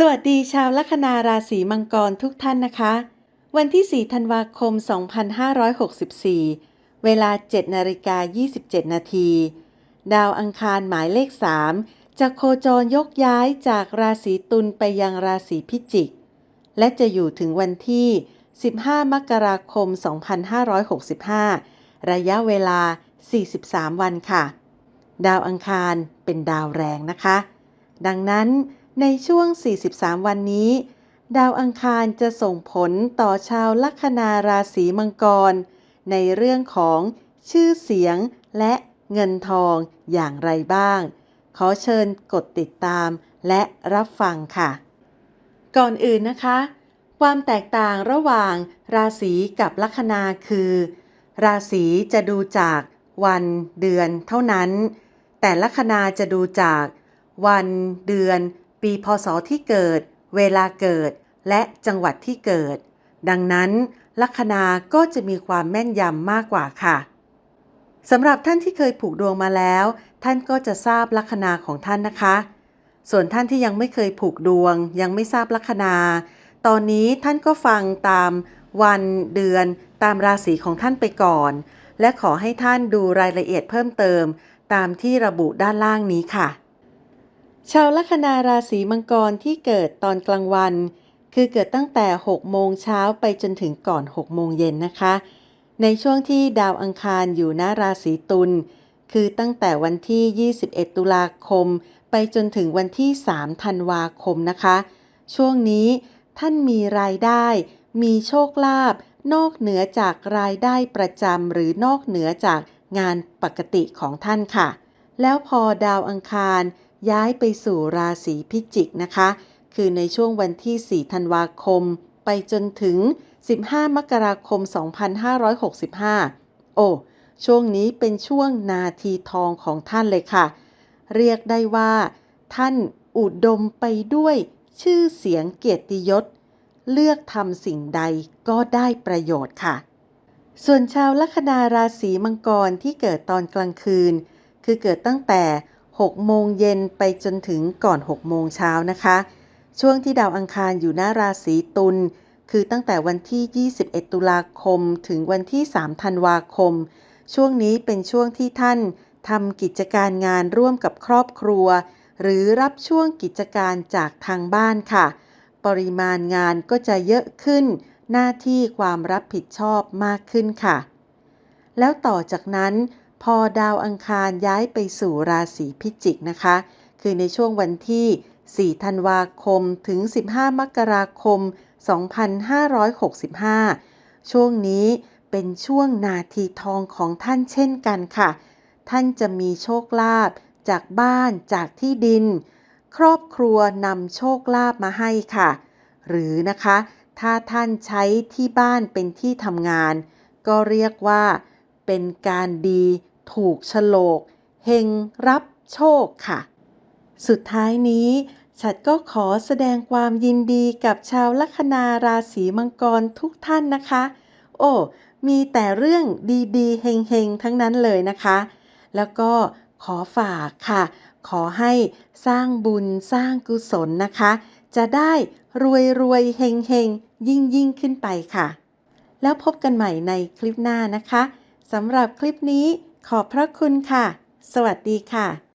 สวัสดีชาวลัคนาราศีมังกรทุกท่านนะคะ วันที่ 4 ธันวาคม 2564 เวลา 7นาฬิกา27 นาที ดาวอังคารหมายเลข 3 จะโคจรยกย้ายจากราศีตุลไปยังราศีพิจิก และจะอยู่ถึงวันที่ 15 มกราคม 2565 ระยะเวลา 43 วันค่ะ ดาวอังคารเป็นดาวแรงนะคะ ดังนั้น ในช่วง 43 วันนี้ ดาวอังคารจะส่งผลต่อชาวลัคนาราศีมังกร ในเรื่องของชื่อเสียงและเงินทองอย่างไรบ้าง ขอเชิญกดติดตามและรับฟังค่ะ ก่อนอื่นนะคะ ความแตกต่างระหว่างราศีกับลัคนาคือ ราศีจะดูจากวันเดือนเท่านั้น แต่ลัคนาจะดูจากวันเดือน ปีพศที่เกิด เวลาเกิด และจังหวัดที่เกิด ดังนั้น ลัคนาก็จะมีความแม่นยำมากกว่าค่ะสำหรับท่านที่เคยผูกดวงมาแล้ว ท่านก็จะทราบลัคนาของท่านนะคะ ส่วนท่านที่ยังไม่เคยผูกดวง ยังไม่ทราบลัคนา ตอนนี้ท่านก็ฟังตามวันเดือนตามราศีของท่านไปก่อน และขอให้ท่านดูรายละเอียดเพิ่มเติม ตามที่ระบุด้านล่างนี้ค่ะ ชาวลัคนาราศีมังกรที่เกิดตอนกลางวัน คือเกิดตั้งแต่ 6 โมงเช้าไปจนถึงก่อน 6 โมงเย็นนะคะ ในช่วงที่ดาวอังคารอยู่หน้าราศีตุลคือตั้งแต่วันที่ 21 ตุลาคม ไปจนถึงวันที่ 3 ธันวาคมนะคะ ช่วงนี้ท่านมีรายได้ มีโชคลาภนอกเหนือจากรายได้ประจำหรือนอกเหนือจากงานปกติของท่านค่ะ แล้วพอดาวอังคาร ย้ายไปสู่ราศีพิจิกนะคะ คือในช่วงวันที่ 4 ธันวาคม ไปจนถึง 15 มกราคม 2565 โอ้ช่วงนี้เป็นช่วงนาทีทองของท่านเลยค่ะ เรียกได้ว่า ท่านอุดมไปด้วยชื่อเสียงเกียรติยศ เลือกทำสิ่งใดก็ได้ประโยชน์ค่ะ ส่วนชาวลัคนาราศีมังกรที่เกิดตอนกลางคืน คือเกิดตั้งแต่ 6 โมงเย็นไปจนถึงก่อน 6 โมงเช้านะคะ ช่วงที่ดาวอังคารอยู่หน้าราศีตุลคือตั้งแต่วันที่ 21 ตุลาคม ถึงวันที่ 3 ธันวาคม ช่วงนี้เป็นช่วงที่ท่านทำกิจการงานร่วมกับครอบครัว หรือรับช่วงกิจการจากทางบ้านค่ะ ปริมาณงานก็จะเยอะขึ้น หน้าที่ความรับผิดชอบมากขึ้นค่ะ แล้วต่อจากนั้น พอดาวอังคารย้ายไปสู่ราศีพิจิกนะคะ คือในช่วงวันที่ 4 ธันวาคมถึง 15 มกราคม 2565 ช่วงนี้เป็นช่วงนาทีทองของท่านเช่นกันค่ะ ท่านจะมีโชคลาภจากบ้านจากที่ดิน ครอบครัวนำโชคลาภมาให้ค่ะ หรือนะคะ ถ้าท่านใช้ที่บ้านเป็นที่ทำงาน ก็เรียกว่า เป็นการดีถูกฉลกเฮงรับโชคค่ะ สุดท้ายนี้ฉัดก็ขอแสดงความยินดีกับชาวลัคนาราศีมังกรทุกท่านนะคะ โอ้มีแต่เรื่องดีๆเฮงๆทั้งนั้นเลยนะคะ แล้วก็ขอฝากค่ะ ขอให้สร้างบุญสร้างกุศลนะคะ จะได้รวยรวยเฮงเฮงยิ่งยิ่งขึ้นไปค่ะ แล้วพบกันใหม่ในคลิปหน้านะคะ สำหรับคลิปนี้ขอบพระคุณค่ะ สวัสดีค่ะ